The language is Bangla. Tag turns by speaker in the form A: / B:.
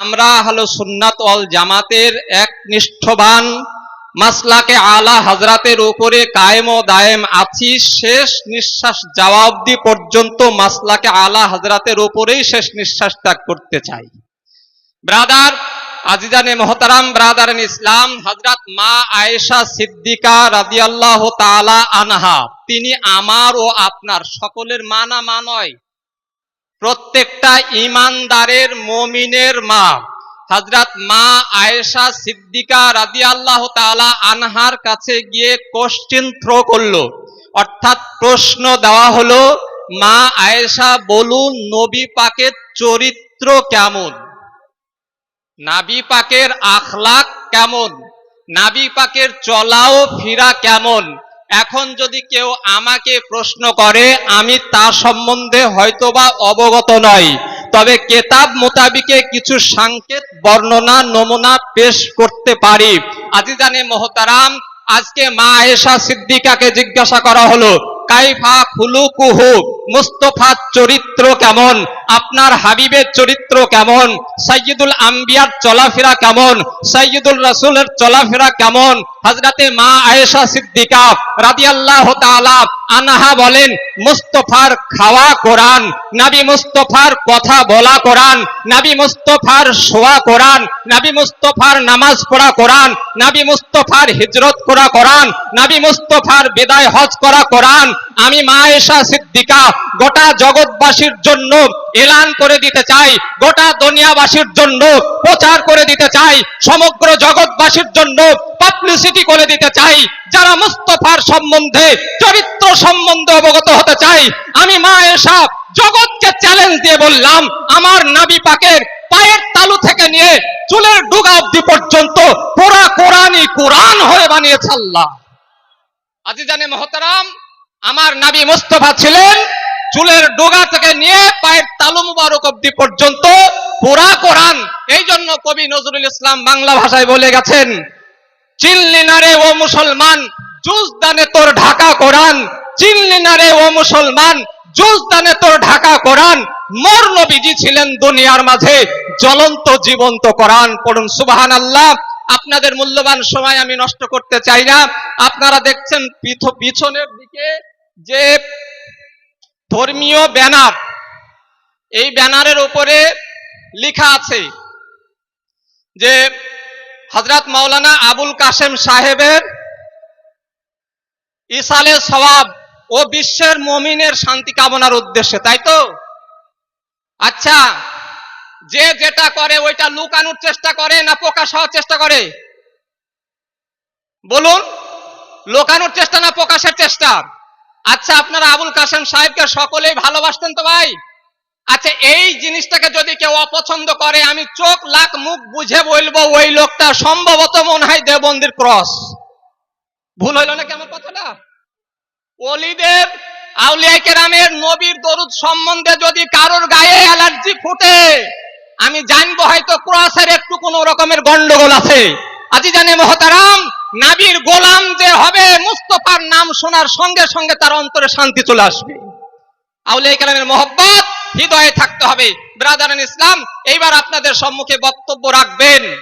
A: আমরা হলো সুন্নাত ওয়াল জামাতের এক নিষ্ঠবান মাসলাকে আলা হাজরাতের উপরে কায়েম ও দায়েম আছি। শেষ নিঃশ্বাস যাওয়া অবধি পর্যন্ত মাসলাকে আলা হাজরাতের উপরেই শেষ নিঃশ্বাস ত্যাগ করতে চাই। ব্রাদার, আজিজানে মহতারাম, ব্রাদার ইসলাম হজরত মা আয়েশা সিদ্দিকা রাদিয়াল্লাহু তাআলা আনহা, তিনি আমার ও আপনার সকলের মা না মা নয় প্রত্যেকটা ইমানদারের মমিনের মা হাজরাত মা আয়েশা সিদ্দিকা রাদি আল্লাহ তালা আনহার কাছে গিয়ে কোশ্চিন থ্রো করল। অর্থাৎ প্রশ্ন দেওয়া হলো, মা আয়েশা, বলুন নবী পাকের চরিত্র কেমন? নাবি পাকের আখলাক কেমন? নাবি পাকের চলাও ফিরা কেমন? এখন যদি কেউ আমাকে প্রশ্ন করে, আমি তা সম্বন্ধে হয়তোবা অবগত নই। তবে কেতাব মোতাবিকে কিছু সাংকেত, বর্ণনা, নমুনা পেশ করতে পারি। আজিজানে মোহতারাম, আজকে মা আয়েশা সিদ্দিকাকে জিজ্ঞাসা করা হলো, কাইফা খুলুকুহু মুস্তফার চরিত্র কেমন? আপনার হাবিবের চরিত্র কেমন? সাইয়্যিদুল আম্বিয়ার চলাফেরা কেমন? সাইয়্যিদুল রাসূলের চলাফেরা কেমন? হযরতে মা আয়েশা সিদ্দিকা রাদিয়াল্লাহু তাআলা আনাহা বলেন, মুস্তফার খাওয়া কোরআন, নাবি মুস্তফার কথা বলা কোরআন, নাবি মুস্তফার শোয়া কোরআন, নাবি মুস্তফার নামাজ পড়া কোরআন, নাবি মুস্তফার হিজরত করা কোরআন, নাবি মুস্তফার বিদায় হজ করা কোরআন আমি মা আয়েশা সিদ্দিকা, গোটা জগৎবাসীর জন্য এলান করে দিতে চাই, গোটা দুনিয়াবাসীর জন্য প্রচার করে দিতে চাই, সমগ্র জগৎবাসীর জন্য পাবলিসিটি করে দিতে চাই, যারা মুস্তফার সম্বন্ধে, চরিত্র সম্বন্ধে অবগত হতে চাই। আমি মা এসা জগৎকে চ্যালেঞ্জ দিয়ে বললাম, আমার নাবি পাকের পায়ের তালু থেকে নিয়ে চুলের ডুগা অব্দি পর্যন্ত পুরা কোরআনই কোরআন হয়ে বানিয়েছে আল্লাহ। আজি জানে মহতারাম আমার নাবি মুস্তফা ছিলেন চুলের ডোগা থেকে নিয়ে পায়ের তালু মুবারক অব্দি পর্যন্ত পুরা কোরআন। এই জন্য কবি নজরুল ইসলাম বাংলা ভাষায় বলে গেছেন চিনলি না রে ও মুসলমান জুজদানে তোর ঢাকা কোরআন। চিনলি না রে ও মুসলমান জুজদানে তোর ঢাকা কোরআন। মোর নবীজি ছিলেন দুনিয়ার মাঝে জ্বলন্ত, জীবন্ত কোরআন। পড়ুন সুবাহান আল্লাহ আপনাদের মূল্যবান সময় আমি নষ্ট করতে চাই না। আপনারা দেখছেন পিছনের দিকে যে ধর্মীয় ব্যানার, এই ব্যানারের উপরে লেখা আছে যে হজরত মাওলানা আবুল কাসেম সাহেবের ইসালে সওয়াব ও বিশ্বের মমিনের শান্তি কামনার উদ্দেশ্যে, তাই তো? আচ্ছা যে যেটা করে ওইটা লুকানোর চেষ্টা করে না প্রকাশ হওয়ার চেষ্টা করে? বলুন, লোকানোর চেষ্টা না প্রকাশের চেষ্টা? আচ্ছা আপনারা আবুল কাসেম সাহেবকে সকলেই ভালোবাসতেন তো ভাই? আচ্ছা এই জিনিসটাকে যদি কেউ অপছন্দ করে, আমি চোখ লাখ মুখ বুঝে বলব, ওই লোকটা সম্ভবত মনে হয় দেবন্দির ক্রস। ভুল হইল না কেমন কথাটা? অলিদের আউলিয়া কেরামের নবীর দরুদ সম্বন্ধে যদি কারোর গায়ে অ্যালার্জি ফুটে, আমি জানব হয়তো ক্রসের একটু কোন রকমের গন্ডগোল আছে। আজি জানে মহতারাম নাবির গোলাম যে হবে, মুস্তফার নাম শোনার সঙ্গে সঙ্গে তার অন্তরে শান্তি চলে আসবে। আউলিয়া কালামের মহব্বত, হৃদয়ে থাকতে হবে। ব্রাদারান ইসলাম, এইবার আপনাদের সম্মুখে বক্তব্য রাখবেন।